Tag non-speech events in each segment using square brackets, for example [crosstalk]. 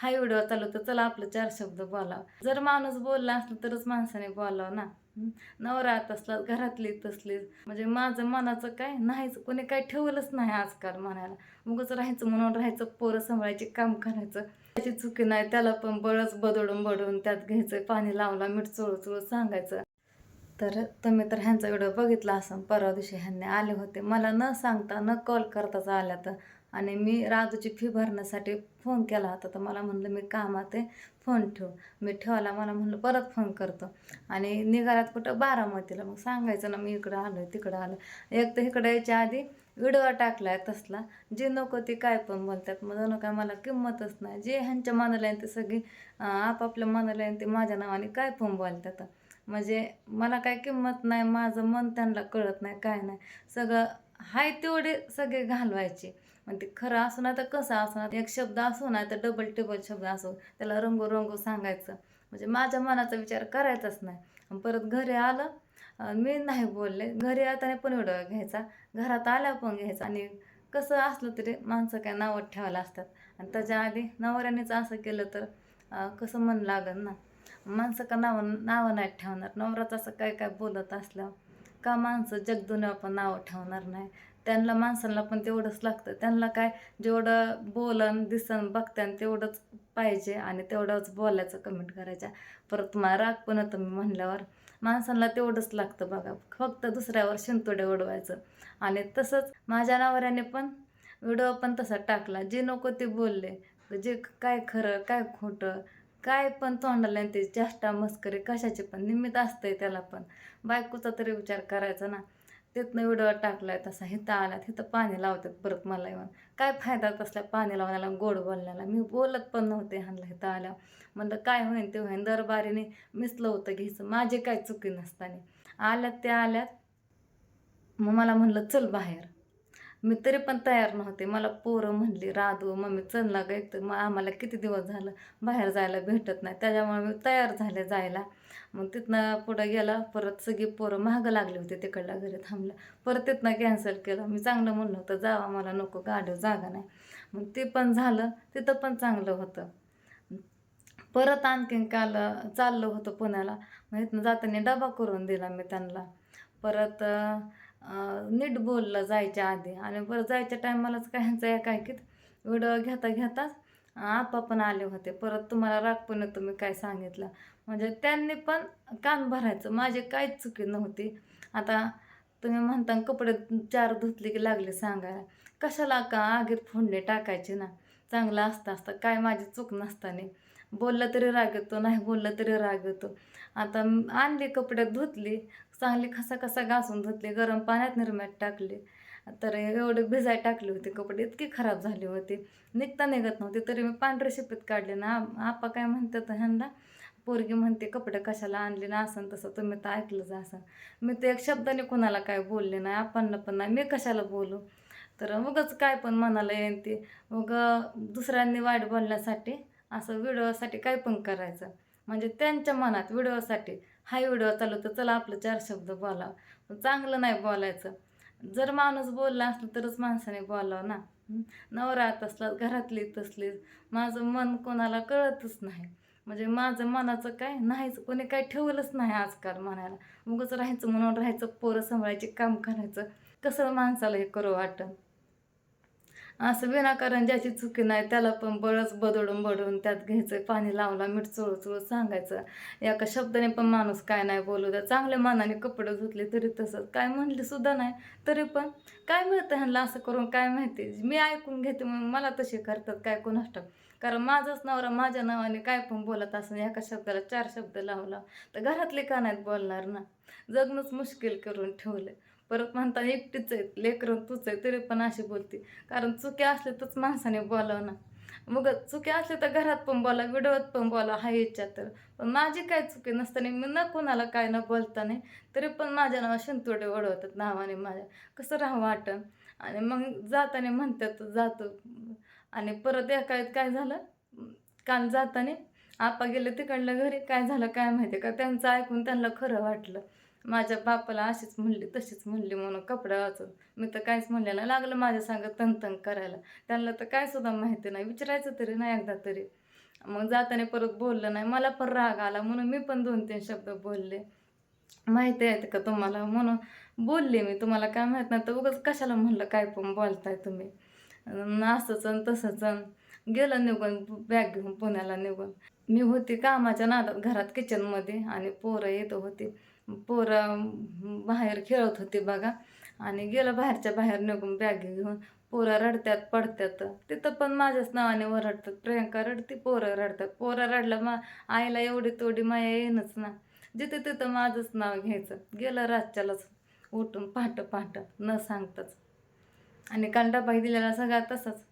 हा व्हिडिओ चालू तर चला आपलं चार शब्द बोलावं. जर माणूस बोलला असलं तरच माणसाने बोलावं ना. नवरात असला घरातली तसलीच म्हणजे माझं मनाचं काय? नाहीच. कोणी काय ठेवलंच नाही आजकाल म्हणायला उगच राहायचं म्हणून राहायचं पोरं सांभाळायचे काम करायचं. त्याची चुकी नाही त्याला पण बळच बदडून बडून त्यात घ्यायचं पाणी लावला मीठ चोळू चोळू सांगायचं. तर तुम्ही तर ह्यांचा व्हिडिओ बघितला असं परवा दिवशी ह्यांनी आले होते. मला न सांगता न कॉल करताच आल्या तर. आणि मी राजूची फी भरण्यासाठी फोन केला होता. तर मला म्हणलं मी कामात आहे फोन ठेव. मी ठेवायला मला म्हणलं परत फोन करतो. आणि निघाल्यात कुठं? बारामतीला. मग सांगायचं ना मी इकडं आलो तिकडं आलं एक तर इकडं यायच्या आधी व्हिडिओ टाकलाय तसला. जे नको ते काय पण बोलतात. मग जणू काय मला किंमतच नाही. जे ह्यांच्या मनाला आहे ते सगळी आपापल्या मनाला आहे ते माझ्या नावाने काय पण बोलतात. म्हणजे मला काय किंमत नाही माझं मन त्यांना कळत नाही काय नाही. सगळं हाय तेवढे सगळे घालवायचे. मग ते खरं असो ना तर कसं असो ना एक शब्द असो ना तर डबल टेबल शब्द असो त्याला रंगो रंगो सांगायचं. म्हणजे माझ्या मनाचा विचार करायचाच नाही. आणि परत घरी आलं मी नाही बोलले. घरी येताना पण व्हिडिओ घ्यायचा. घरात आल्या पण घ्यायचा. आणि कसं असलं तरी माणसं काय नावं ठेवायला असतात. आणि त्याच्या आधी नवऱ्यानेच असं केलं तर कसं मन लागन ना? माणसं का नावं नावं नाही ठेवणार? नवराच असं काय काय बोलत असलं का माणसं जगदुन्या पण नावं ठेवणार नाही? त्यांना माणसांना पण तेवढंच लागतं. त्यांना काय जेवढं बोलन दिसन बघत्यान तेवढंच पाहिजे आणि तेवढंच बोलायचं कमेंट करायच्या परत मला राग पण होतं मी म्हणल्यावर. माणसांना तेवढंच लागतं बघा. फक्त दुसऱ्यावर शिंतोडे उडवायचं. आणि तसंच माझ्या नवऱ्याने पण व्हिडिओ पण तसा टाकला. जे नको ते बोलले. जे काय खरं काय खोटं काय पण तोंडाला ते चेष्टा मस्करी कशाचे पण निमित्त असतंय त्याला पण. बायकोचा तरी विचार करायचा ना. तिथनं व्हिडिओ टाकलाय तसा हिथं आला तिथं पाणी लावतात परत मला येऊन काय फायदा तसल्या पाणी लावण्याला गोड बोलण्याला? मी बोलत पण नव्हते ह्यांना हिथं आल्या म्हणलं काय होईन ते होईन दरबारीने मिसलं होतं घ्यायचं माझे काय चुकी नसताना. आल्यात ते आल्यात. मग मला म्हणलं चल बाहेर. मी तरी पण तयार नव्हते. मला पोरं म्हणली राधू मम्मी चल ना एक तर मग आम्हाला किती दिवस झालं? बाहेर जायला भेटत नाही. त्याच्यामुळे मी तयार झाले जायला. मग तिथनं पुढं गेला. परत सगळी पोरं महागं लागली होती तिकडल्या घरी थांबलं परत तिथनं कॅन्सल केलं. मी चांगलं म्हणलं होतं जावा मला नको गाडीवर जागा नाही. मग ते पण झालं. तिथं पण चांगलं होतं. परत आणखीन काल चाललं होतं पुण्याला. मग इथनं जाताना डबा करून दिला मी त्यांना. परत नीट बोललं जायच्या आधी. आणि बरं जायच्या टायमालाच काय [laughs] ह्यांचं काय ऐकीत व्हिडिओ घेता घेताच आपा पण आले होते. परत तुम्हाला राग पण काय सांगितलं. म्हणजे त्यांनी पण कान भरायचं. माझी काहीच चुकी नव्हती. आता तुम्ही म्हणता कपडे चार धुतले की लागले सांगायला. कशाला का आगीत फोडणे टाकायचे ना? चांगलं असता असता. काय माझी चूक नसताना. बोललं तरी राग येतो नाही बोललं तरी राग येतो. आता आणली कपडे धुतली. चांगली खसा खसा घासून धुतले गरम पाण्यात निर्म्यात टाकले. तर एवढे भिजाय टाकले होते कपडे इतके खराब झाले होते. निघता निघत नव्हते तरी मी पांढरे शिपीत काढले ना. आपा काय म्हणतात ह्यांना? पोरगी म्हणते कपडे कशाला आणले ना असं तसं तुम्ही तर ऐकलंच असं मी ते एक शब्दाने कोणाला काय बोलले नाही आपण पण नाही. मी कशाला बोलू? तर मगच काय पण मनाला येईन ते मग दुसऱ्यांनी वाईट बोलण्यासाठी असं व्हिडिओसाठी काय पण करायचं. म्हणजे त्यांच्या मनात व्हिडिओसाठी हा व्हिडिओ चालू तर चला आपलं चार शब्द बोलावं. पण चांगलं नाही बोलायचं. जर माणूस बोलला असलं तरच माणसाने बोलावं ना. नवरा नवरात असला घरातली तसली माझं मन कोणाला कळतच नाही. म्हणजे माझं मनाचं काय नाहीच कोणी काय ठेवलंच नाही आजकाल म्हणायला उगच राहायचं म्हणून राहायचं पोरं सांभाळायचे काम करायचं. कसं माणसाला हे करू वाटतं असं विनाकारण ज्याची चुकी नाही त्याला पण बळच बदडून बडून त्यात घ्यायचं पाणी लावला मीठ चोळू चोळू सांगायचं. एका शब्दाने पण माणूस काय नाही बोलू द्या. चांगल्या मानाने कपडे धुतले तरी तसंच. काय म्हणले सुद्धा नाही तरी पण काय मिळतं ह्यांना असं करून काय माहिती? मी ऐकून घेते म्हणून मला तसे करतात काय कोणाष्ट? कारण माझाच नवरा माझ्या नावाने काय पण बोलत असं एका शब्दाला चार शब्द लावला तर घरातले का नाहीत बोलणार ना? जगणंच मुश्किल करून ठेवलं परत म्हणता एकटीच आहे लेकरं तूच आहे तरी पण अशी बोलते. कारण चुकी असले तरच माणसाने बोलावं ना. मग चुकी असले तर घरात पण बोला व्हिडिओत पण बोला हा इच्छा तर. पण माझी काय चुकी नसताना मी न कोणाला काय न बोलता नाही तरी पण माझ्या नावा शिंतोडे ओढवतात नावाने माझ्या. कसं राहावं वाटण? आणि मग जाताना म्हणतात जातो. आणि परत एका काय झालं? काल जाताना आपा गेले तिकडलं घरी काय झालं काय माहिती का? त्यांचं ऐकून त्यांना खरं वाटलं. माझ्या बापाला अशीच म्हणली तशीच म्हणली म्हणून कपडा वाचून मी तर काहीच म्हणलेलं नाही लागलं माझ्या सांगत तन करायला. त्यांना तर काय सुद्धा माहिती नाही विचारायचं तरी नाही एकदा तरी. मग जाताना परत बोललं नाही मला पण राग आला म्हणून मी पण दोन तीन शब्द बोलले. माहिती आहे का तुम्हाला? म्हणून बोलले मी तुम्हाला काय माहीत नाही तर उगाच कशाला म्हणलं काय पण बोलताय तुम्ही. असंच आणि तसंच गेलं निघून बॅग घेऊन पुण्याला निघून. मी होती कामाच्या नादात घरात किचनमध्ये आणि पोरं येत होती. पोरं बाहेर खेळत होती बघा. आणि गेलं बाहेरच्या बाहेर निघून बॅग घेऊन. पोरं रडत्यात पडत्यात. तिथं पण माझ्याच नावाने ओरडतात. प्रियंका रडती पोरं रडतात. पोरं रडलं मा आईला एवढी तोडी माया येईनच ना. जिथे तिथं माझंच नाव घ्यायचं. गेलं रातच्यालाच उठून पहाटं पहाटं न सांगताच. आणि काल डबाही दिलेला सगळा तसाच.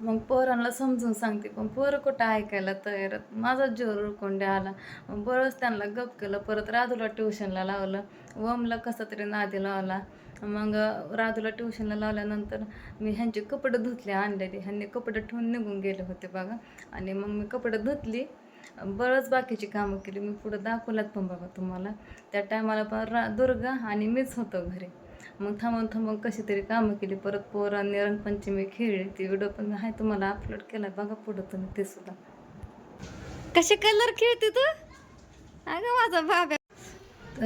मग पोरांना समजून सांगते पण पोरं कुठं ऐकायला तयार माझा जोर रुळकोंडे आला. मग बरंच त्यांना गप केलं परत राधूला ट्युशनला लावलं. वमला कसा तरी नादी लावला. मग राधूला ट्युशनला लावल्यानंतर मी ह्यांचे कपडे धुतले आणलेले ह्यांनी कपडे ठेवून निघून गेले होते बघा. आणि मग मी कपडे धुतली. बरंच बाकीची कामं केली. मी पुढं दाखवल्यात पण बघा तुम्हाला. त्या टायमाला पण रा दुर्गा आणि मीच होतो घरी. मग थांबून थांबून कशी तरी कामं केली. परत पोरांनी रंगपंचमी खेळली. ती व्हिडिओ पण आहे तुम्हाला अपलोड केला बघा पुढं तुम्ही ते सुद्धा. कसे कलर खेळते तू? अगं माझा बाबा.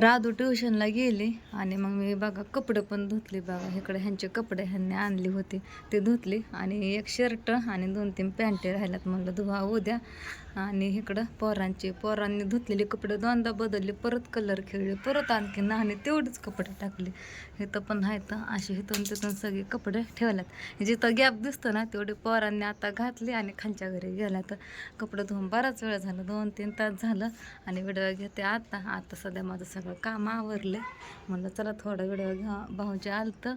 राधू ट्युशनला गेली आणि मग मी बघा कपडे पण धुतले बघा इकडे ह्यांचे कपडे ह्यांनी आणली होती. ते धुतली आणि एक शर्ट आणि दोन तीन पॅन्टे राहिल्यात. म्हणलं धुवा उद्या. आणि इकडं पोरांचे पोरांनी धुतलेले कपडे दोनदा बदलले परत कलर खेळले परत आणखी आणि तेवढेच कपडे टाकले. इथं पण आहेत असे हिथून तिथून सगळे कपडे ठेवल्यात. जिथं गॅप दिसतो ना तेवढे पोरांनी आता घातले आणि खालच्या घरी गेल्या तर कपडे धुवून बराच वेळ झाला दोन तीन तास झालं आणि व्हिडिओ घेते आता. आता सध्या माझं सगळं काम आवरले. म्हणलं चला थोडा व्हिडिओ घ्या भाऊजी आलतं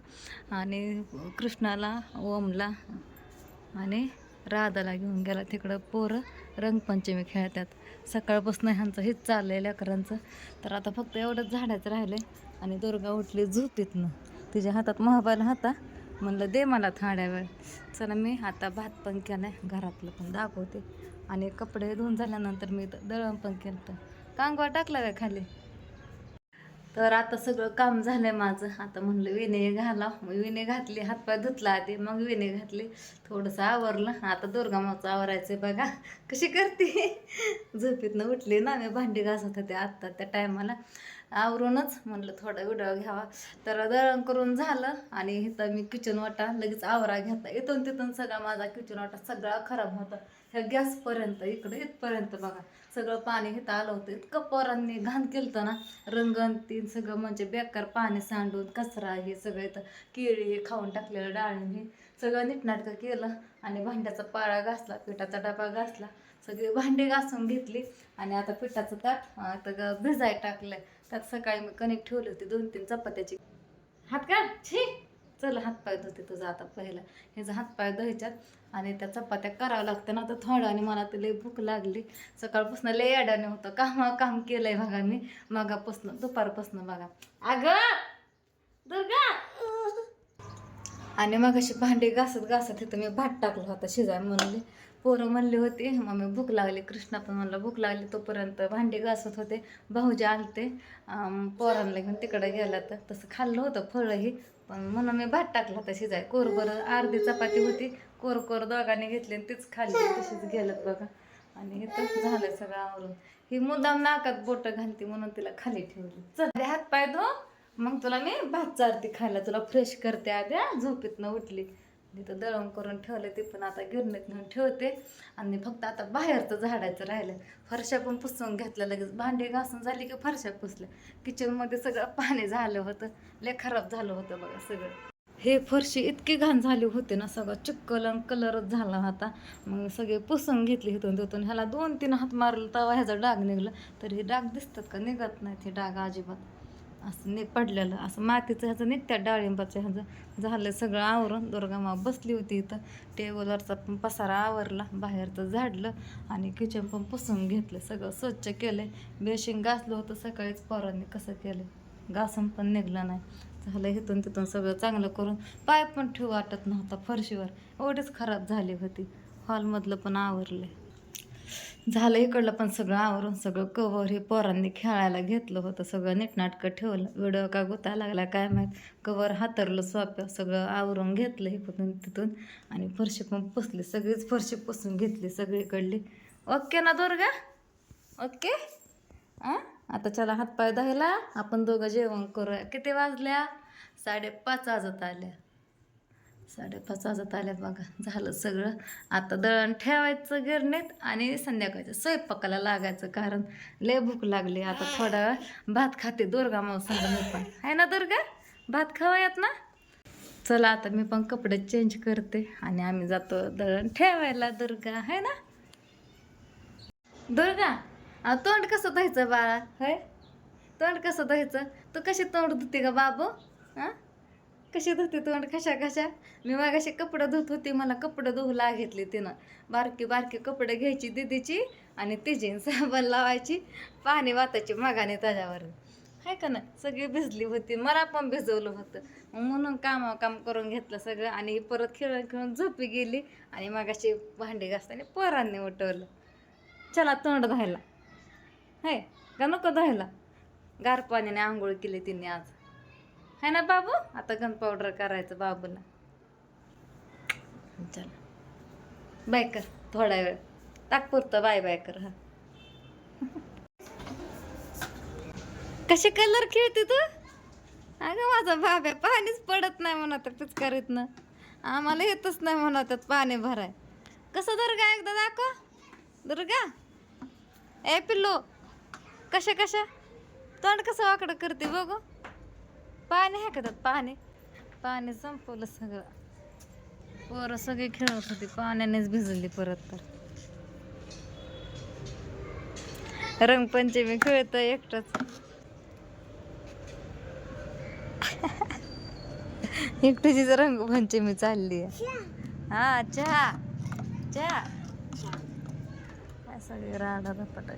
आणि कृष्णाला ओमला आणि राधाला घेऊन गेला तिकडं. पोरं रंगपंचमी खेळतात. सकाळपासून ह्यांचं हेच चाललं आहे लेकरांचं. तर आता फक्त एवढंच झाडाचं राहिलं आणि दुर्गा उठली झोपीतनं. तिच्या हातात मोबाईल होता. म्हणलं दे मला थोड्या वेळ. चला मी आता भात पण केला घरातलं पण दाखवते. आणि कपडे धुवून झाल्यानंतर मी इथं दळण पण केलं तर कांगवा टाकला काय खाली? तर आता सगळं काम झालंय माझं. आता म्हणलं विणे घाला. मग विणे घातली हातपाय धुतला आधी मग विणे घातले. थोडंसं आवरलं. आता दुर्गामाचं आवरायचं बघा. कशी करते? झोपेतनं उठली ना मी. भांडी घासत होते आत्ता त्या टायमाला. आवरूनच म्हणलं थोडा व्हिडिओ घ्यावा. तर दळण करून झालं आणि इथं मी किचन वाटा लगेच आवरा घेता इथून तिथून सगळा माझा किचन वाटा सगळा खराब होता. ह्या गॅसपर्यंत इकडे इथपर्यंत बघा. सगळं पाणी घेता आलं होतं. इतकं पोरांनी घाण केलं ना. रंगण तीन सगळं म्हणजे बेकार पाणी सांडून कचरा हे सगळं इथं केळी हे खाऊन टाकलेलं डाळिंब हे सगळं नीटनाटकं केलं आणि भांड्याचा पाळा घासला पिठाचा डबा घासला. सगळी भांडी घासून घेतली आणि आता पिठाचं ताट आता ग- भिजाय टाकलंय. त्यात सकाळी मी कणिक ठेवली होती दोन तीन चपात्याची. हात काढ छी! चल हातपाय धुते तुझा आता पहिला. ह्याचा हातपाय दहायच्यात आणि त्या चपात्या करावं लागतं. ना आता थोडं आणि मला तर लई भूक लागली. सकाळपासून लई अडाणी होतं. काम काम आहे बघा मी. मगापासून दुपारपासून बघा. अगं दुर्गा! आणि मग अशी भांडी घासत घासत इथं मी भात टाकला होता शिजाय म्हणले पोरं म्हणली होती मम्मी भूक लागली. कृष्णा पण म्हणलं भूक लागली तोपर्यंत भांडी घासत होते. भाऊजी आलते. पोरांना घेऊन तिकडे गेला तर. तसं खाल्लं होतं फळंही. पण म्हणून मी भात टाकला होता शिजाय. कोर बरं अर्धी चपाती होती. कोर कोर दोघांनी घेतली आणि तीच खाल्ली. तशीच गेलं बघा. आणि तसं झालं सगळं आवरून. ही मुद्दाम नाकात बोटं घालते म्हणून तिला खाली ठेवली. चल हात पाय धो. मग तुला मी भात चारते खायला तुला फ्रेश करते आद्या. झोपेतनं उठली. तिथं दळण करून ठेवलं ते पण आता गिरणीत नेऊन ठेवते. आणि फक्त आता बाहेरचं झाडायचं राहिलं फरशा पण पुसून घेतल्या लगेच भांडी घासून झाली की फरशा पुसल्या. किचनमध्ये सगळं पाणी झालं होतं. लय खराब झालं होतं बघा सगळं. हे फरशी इतकी घाण झाली होती ना सगळं चिक्कल आणि कलरच झाला होता. मग सगळे पुसून घेतली इथून तिथून. ह्याला दोन तीन हात मारलं तेव्हा ह्याचा डाग निघला. तर हे डाग दिसतात का? निघत नाहीत हे डाग अजिबात. असं नि पडलेलं असं मातीचं ह्याचं निघत्या डाळिंबाचं ह्याचं झालं सगळं आवरून दुर्गामा बसली होती इथं. टेबलवरचा पण पसारा आवरला बाहेरचं झाडलं आणि किचन पण पुसून घेतलं सगळं स्वच्छ केलं बेशिंग घासलं होतं सकाळीच पोरांनी कसं केलं घासून पण निघलं नाही. झालं इथून तिथून सगळं चांगलं करून पाय पण ठेवू वाटत नव्हता फरशीवर. एवढीच खराब झाली होती. हॉलमधलं पण आवरलं झालं इकडलं पण सगळं आवरून सगळं कवर हे पोरांनी खेळायला घेतलं होतं. सगळं नीटनाटकं ठेवलं. व्हिडिओ का गुता लागला काय माहीत. कवर हातरलं सोप्या सगळं आवरून घेतलं इकडून तिथून. आणि फरशी पण पुसली सगळीच फरशी पुसून घेतली सगळीकडली. ओके ना दुर्गा? ओके आ? आता चला हातपाय धायला आपण दोघं जेवण करूया. किती वाजल्या? साडेपाच वाजत आल्या. साडेपाच वाजत आल्यात बघा. झालं सगळं. आता दळण ठेवायचं गिरणीत आणि संध्याकाळचं स्वयंपाकाला लागायचं कारण लय भूक लागली. आता थोडा वेळ भात खाते दुर्गा मग मी पण. आहे ना दुर्गा? भात खावायात ना? चला आता मी पण कपडे चेंज करते आणि आम्ही जातो दळण ठेवायला दुर्गा. आहे ना? दुर्गा तोंड कसं धुवायचं बाळा? होय? तोंड कसं धुवायचं? तू कशी तोंड धुते का बाबू? हां कशी धुते तोंड? कशा कशा मी मागाशी कपडे धुत होती मला कपडे धुवला घेतले तिनं. बारकी बारकी कपडे घ्यायची दिदीची आणि तिची साबण लावायची पाणी वातायची मागाने त्याच्यावर हाय का ना सगळी भिजली होती मला पण भिजवलं होतं. म्हणून काम काम करून घेतलं सगळं आणि परत खेळून खेळून झोपी गेली आणि मागाशी भांडी घासताना पोरांनी उठवलं. चला तोंड धुवायला. हाय का नको धुवायला? गार पाण्याने आंघोळ केली तिने आज. है ना बाबू? आता गन पावडर करायचं बाबूला. चला. बाय कर थोडा वेळ. तात्पुरतं बाय बाय कर हा. कसे कलर खेळते तू? अगं माझा बाब्या पाणीच पडत नाही म्हणत पिचकारीतनं आम्हाला येतच नाही म्हणत पाणी भराय. कसं दुर्गा एकदा दाखव. दुर्गा. ए पिल्लो कशा कशा? तोंड कसं वाकडं करते बघू. पाणी आहे का त्यात? पाणी? पाणी संपवलं सगळं. पोरं सगळी खेळत होती. पाण्यानेच भिजली परत तर. रंगपंचमी खेळत एकटंच. [laughs] एकटीचीच रंगपंचमी चालली आहे. हा चहा. चहा. सगळे राडा रपटा